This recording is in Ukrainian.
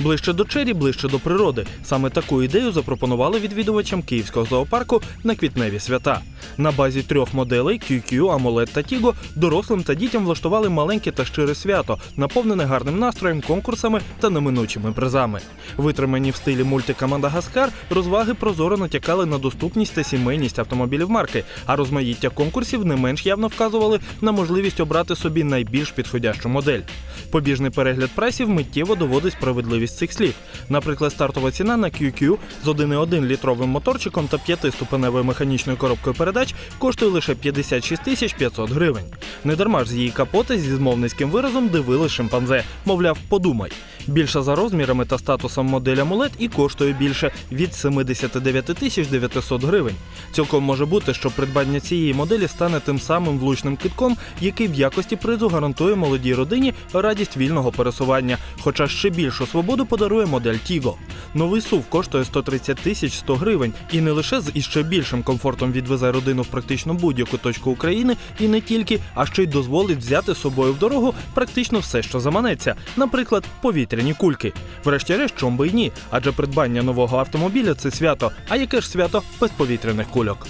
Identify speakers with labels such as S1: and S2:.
S1: Ближче до чері, ближче до природи. Саме таку ідею запропонували відвідувачам київського зоопарку на квітневі свята. На базі трьох моделей QQ, AMOLED та Tigo дорослим та дітям влаштували маленьке та щире свято, наповнене гарним настроєм, конкурсами та неминучими призами. Витримані в стилі мультика Мадагаскар, розваги прозоро натякали на доступність та сімейність автомобілів марки, а розмаїття конкурсів не менш явно вказували на можливість обрати собі найбільш підходящу модель. Побіжний перегляд прайсів миттєво доводить справедливість цих слів. Наприклад, стартова ціна на QQ з 1,1 літровим моторчиком та 5-ступеневою механічною коробкою передач коштує лише 56 тисяч 500 гривень. Недарма ж з її капоти зі змовницьким виразом дивили шимпанзе. Мовляв, подумай. Більша за розмірами та статусом модель AMOLED і коштує більше від 79 тисяч 900 гривень. Цілком може бути, що придбання цієї моделі стане тим самим влучним китком, який в якості призу гарантує молодій родині радість вільного пересування, хоча ще більшу свободу подарує модель Tigo. Новий SUV коштує 130 тисяч 100 гривень і не лише з іще більшим комфортом відвезе родину в практично будь-яку точку України і не тільки, а ще й дозволить взяти з собою в дорогу практично все, що заманеться, наприклад, повітряні кульки. Врешті-решт, чом би й ні, адже придбання нового автомобіля це свято. А яке ж свято без повітряних кульок?